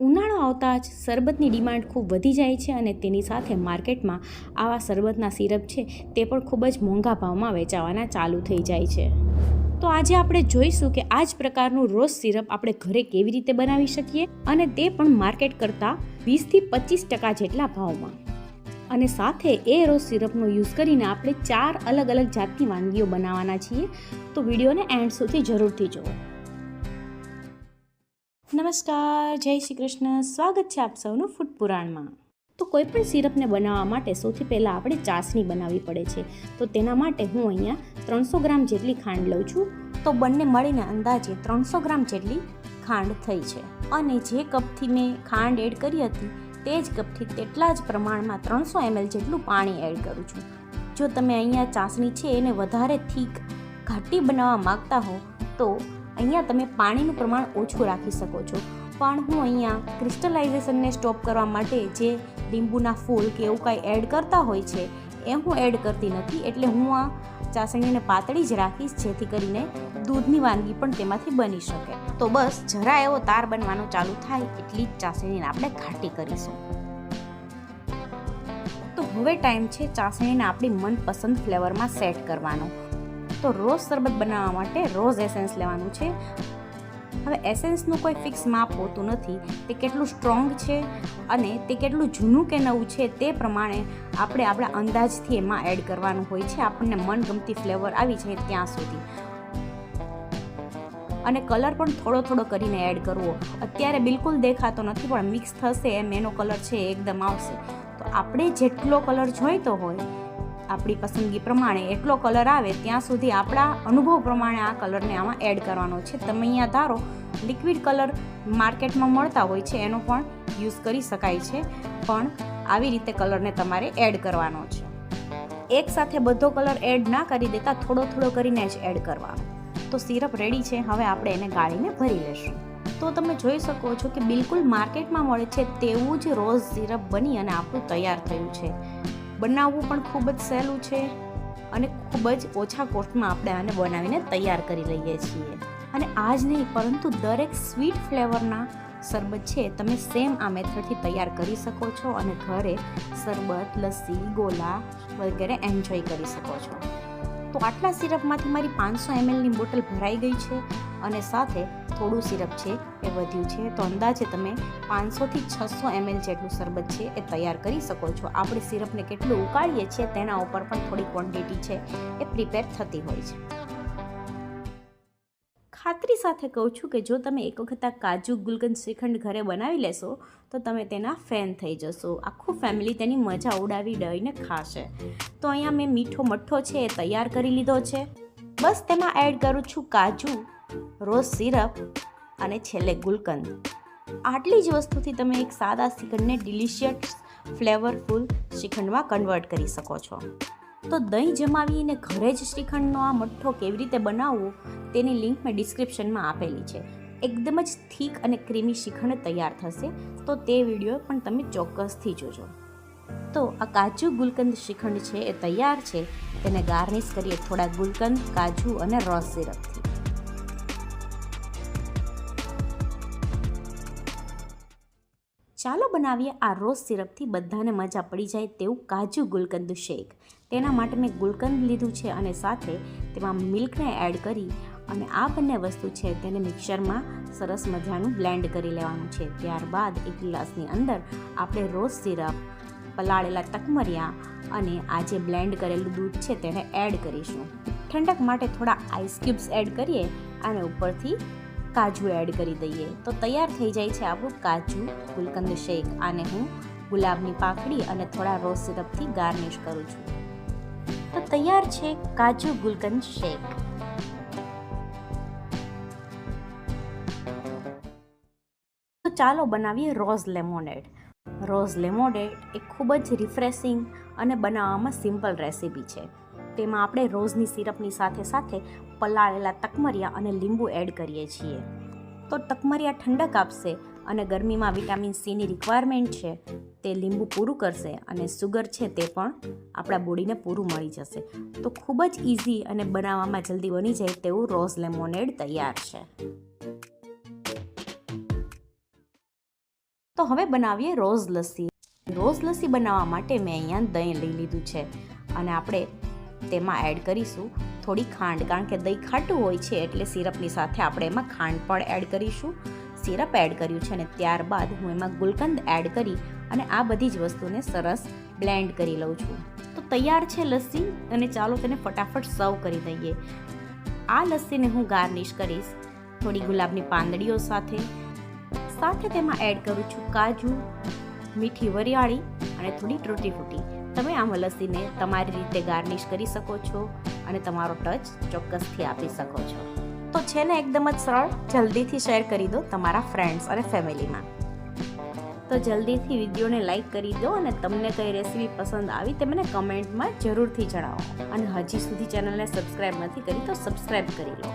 ઉનાળો આવતા જ શરબતની ડિમાન્ડ ખૂબ વધી જાય છે અને તેની સાથે માર્કેટમાં આવા શરબતના સિરપ છે તે પણ ખૂબ જ મોંઘા ભાવમાં વેચાવાના ચાલુ થઈ જાય છે. તો આજે આપણે જોઈશું કે આ જ પ્રકારનું રોઝ સિરપ આપણે ઘરે કેવી રીતે બનાવી શકીએ અને તે પણ માર્કેટ કરતાં વીસથી પચીસ ટકા જેટલા ભાવમાં. અને સાથે એ રોઝ સિરપનો યુઝ કરીને આપણે ચાર અલગ અલગ જાતની વાનગીઓ બનાવવાના છીએ. તો વિડીયોને એન્ડ સુધી જરૂરથી જુઓ. નમસ્કાર, જય શ્રી કૃષ્ણ. સ્વાગત છે આપ સૌનું ફૂડ પુરાણમાં. તો કોઈ પણ સિરપને બનાવવા માટે સૌથી પહેલાં આપણે ચાસણી બનાવવી પડે છે. તો તેના માટે હું અહીંયા ત્રણસો ગ્રામ જેટલી ખાંડ લઉં છું. તો બંને મળીને અંદાજે ત્રણસો ગ્રામ જેટલી ખાંડ થઈ છે. અને જે કપથી મેં ખાંડ એડ કરી હતી, તે જ કપથી તેટલા જ પ્રમાણમાં ત્રણસો એમએલ જેટલું પાણી એડ કરું છું. જો તમે અહીંયા ચાસણી છે એને વધારે થીક, ઘાટી બનાવવા માગતા હો, તો અહીંયા તમે પાણીનું પ્રમાણ ઓછું રાખી શકો છો. પણ હું અહીંયા ક્રિસ્ટલાઇઝેશનને સ્ટોપ કરવા માટે જે લીંબુના ફૂલ કે એવું કાંઈ એડ કરતા હોય છે, એ હું એડ કરતી નથી. એટલે હું આ ચાસણીને પાતળી જ રાખીશ, જેથી કરીને દૂધની વાનગી પણ તેમાંથી બની શકે. તો બસ, જરા એવો તાર બનવાનો ચાલુ થાય, એટલી જ ચાસણીને આપણે ઘાટી કરીશું. તો હવે ટાઈમ છે ચાસણીને આપણી મનપસંદ ફ્લેવરમાં સેટ કરવાનો. તો રોઝ શરબત બનાવવા માટે રોઝ એસેન્સ લેવાનું છે. હવે એસેન્સનું કોઈ ફિક્સ માપ હોતું નથી. તે કેટલું સ્ટ્રોંગ છે અને તે કેટલું જૂનું કે નવું છે તે પ્રમાણે આપણે આપણા અંદાજથી એમાં એડ કરવાનું હોય છે. આપણને મનગમતી ફ્લેવર આવી જાય ત્યાં સુધી. અને કલર પણ થોડો થોડો કરીને એડ કરવો. અત્યારે બિલકુલ દેખાતો નથી, પણ મિક્સ થશે એમ એનો કલર છે એકદમ આવશે. તો આપણે જેટલો કલર જોઈતો હોય આપણી પસંદગી પ્રમાણે એટલો કલર આવે, ત્યાં સુધી આપણા અનુભવ પ્રમાણે આ કલરને આમાં એડ કરવાનો છે. તમે અહીંયા ધારો લિક્વિડ કલર માર્કેટમાં મળતા હોય છે, એનો પણ યુઝ કરી શકાય છે, પણ આવી રીતે કલરને તમારે એડ કરવાનો છે. એક સાથે બધો કલર એડ ના કરી દેતા થોડો થોડો કરીને જ એડ કરવાનો. તો સિરપ રેડી છે, હવે આપણે એને ગાળીને ભરી લેશું. તો તમે જોઈ શકો છો કે બિલકુલ માર્કેટમાં મળે છે તેવું જ રોઝ સિરપ બની અને આપણું તૈયાર થયું છે. બનાવવું પણ ખૂબ જ સહેલું છે અને ખૂબ જ ઓછા કોસ્ટમાં આપણે આને બનાવીને તૈયાર કરી લઈએ છીએ. અને આ જ નહીં, પરંતુ દરેક સ્વીટ ફ્લેવરના શરબત છે તમે સેમ આ મેથડથી તૈયાર કરી શકો છો અને ઘરે શરબત, લસ્સી, ગોલા વગેરે એન્જોય કરી શકો છો. તો આટલા સિરપમાંથી મારી પાંચસો એમએલની બોટલ ભરાઈ ગઈ છે અને સાથે થોડું સિરપ છે એ વધ્યું છે. તો અંદાજે તમે પાંચસોથી છસો એમએલ જેટલું શરબત છે એ તૈયાર કરી શકો છો. આપણે સિરપને કેટલું ઉકાળીએ છીએ તેના ઉપર પણ થોડી ક્વોન્ટિટી છે એ પ્રિપેર થતી હોય છે. ખાતરી સાથે કહું છું કે જો તમે એક વખત આ કાજુ ગુલકંદ શ્રીખંડ ઘરે બનાવી લેશો, તો તમે તેના ફેન થઈ જશો. આખું ફેમિલી તેની મજા ઉડાવી ડઈને ખાશે. તો અહીંયા મેં મીઠો મઠ્ઠો છે એ તૈયાર કરી લીધો છે. બસ તેમાં એડ કરું છું કાજુ રોઝ સિરપ અને છેલ્લે ગુલકંદ આટલી જ વસ્તુથી તમે એક સાદા શ્રીખંડને ડિલિશિયસ ફ્લેવરફુલ શ્રીખંડમાં કન્વર્ટ કરી શકો છો. તો દહીં જમાવીને ઘરે જ શ્રીખંડનો આ મઠ્ઠો કેવી રીતે બનાવવો, તેની લિંક મેં ડિસ્ક્રિપ્શનમાં આપેલી છે. એકદમ જ થીક અને ક્રીમી શ્રીખંડ તૈયાર થશે, તો તે વીડિયો પણ તમે ચોક્કસથી જોજો. તો આ કાજુ ગુલકંદ શ્રીખંડ છે એ તૈયાર છે, તેને ગાર્નિશ કરીએ થોડા ગુલકંદ, કાજુ અને રસ સિરપથી. ચાલો બનાવીએ આ રોઝ સિરપથી બધાને મજા પડી જાય તેવું કાજુ ગુલકંદ શેક. તેના માટે મેં ગુલકંદ લીધું છે અને સાથે તેમાં મિલ્કને એડ કરી અને આ બંને વસ્તુ છે તેને મિક્સરમાં સરસ મજાનું બ્લેન્ડ કરી લેવાનું છે. ત્યારબાદ એક ગ્લાસની અંદર આપણે રોઝ સિરપ, પલાળેલા તકમરિયા અને આ જે બ્લેન્ડ કરેલું દૂધ છે તેને એડ કરીશું. ઠંડક માટે થોડા આઈસ ક્યુબ્સ એડ કરીએ અને ઉપરથી કાજુ એડ કરી દઈએ. તો તૈયાર થઈ જાય છે આપણું કાજુ ગુલકંદ શેક. આને હું ગુલાબની પાકડી અને થોડા રોઝ સિરપથી ગાર્નિશ કરું છું. તો તૈયાર છે કાજુ ગુલકંદ શેક. તો ચાલો બનાવીએ રોઝ લેમોનેડ. રોઝ લેમોનેડ એ ખૂબ જ રિફ્રેશિંગ અને બનાવવામાં સિમ્પલ રેસીપી છે. તેમાં આપણે રોઝની સિરપની સાથે સાથે પલાળેલા તકમરિયા અને લીંબુ એડ કરીએ છીએ. તો તકમરિયા ઠંડક આપશે અને ગરમીમાં વિટામિન સીની રિક્વાયરમેન્ટ છે, તે લીંબુ પૂરું કરશે અને સુગર છે તે પણ આપણા બોડીને પૂરું મળી જશે. તો ખૂબ જ ઇઝી અને બનાવવામાં જલ્દી બની જાય તેવું રોઝ લેમોનેડ તૈયાર છે. તો હવે બનાવીએ રોઝ લસ્સી. રોઝ લસ્સી બનાવવા માટે મેં અહીંયા દહીં લઈ લીધું છે અને આપણે તેમાં એડ કરીશું થોડી ખાંડ. કારણ કે દહીં ખાટું હોય છે એટલે સિરપની સાથે આપણે એમાં ખાંડ પણ એડ કરીશું. સિરપ એડ કર્યું છે અને ત્યારબાદ હું એમાં ગુલકંદ એડ કરી અને આ બધી જ વસ્તુને સરસ બ્લેન્ડ કરી લઉં છું. તો તૈયાર છે લસ્સી અને ચાલો તેને ફટાફટ સર્વ કરી દઈએ. આ લસ્સીને હું ગાર્નિશ કરીશ થોડી ગુલાબની પાંદડીઓ સાથે. સાથે તેમાં એડ કરું છું કાજુ, મીઠી વરિયાળી અને થોડી ટૂટી ફૂટી. તમે આ લસ્સીને તમારી રીતે ગાર્નિશ કરી શકો છો અને તમારો ટચ ચોક્કસથી આપી શકો છો. તો છે ને એકદમ જ સરળ. જલ્દીથી શેર કરી દો તમારા ફ્રેન્ડ્સ અને ફેમિલીમાં. તો જલ્દીથી વિડીયોને લાઈક કરી દો અને તમને કઈ રેસીપી પસંદ આવી તે મને કમેન્ટમાં જરૂરથી જણાવો. અને હજી સુધી ચેનલને સબસ્ક્રાઈબ નથી કરી તો સબસ્ક્રાઈબ કરી લો.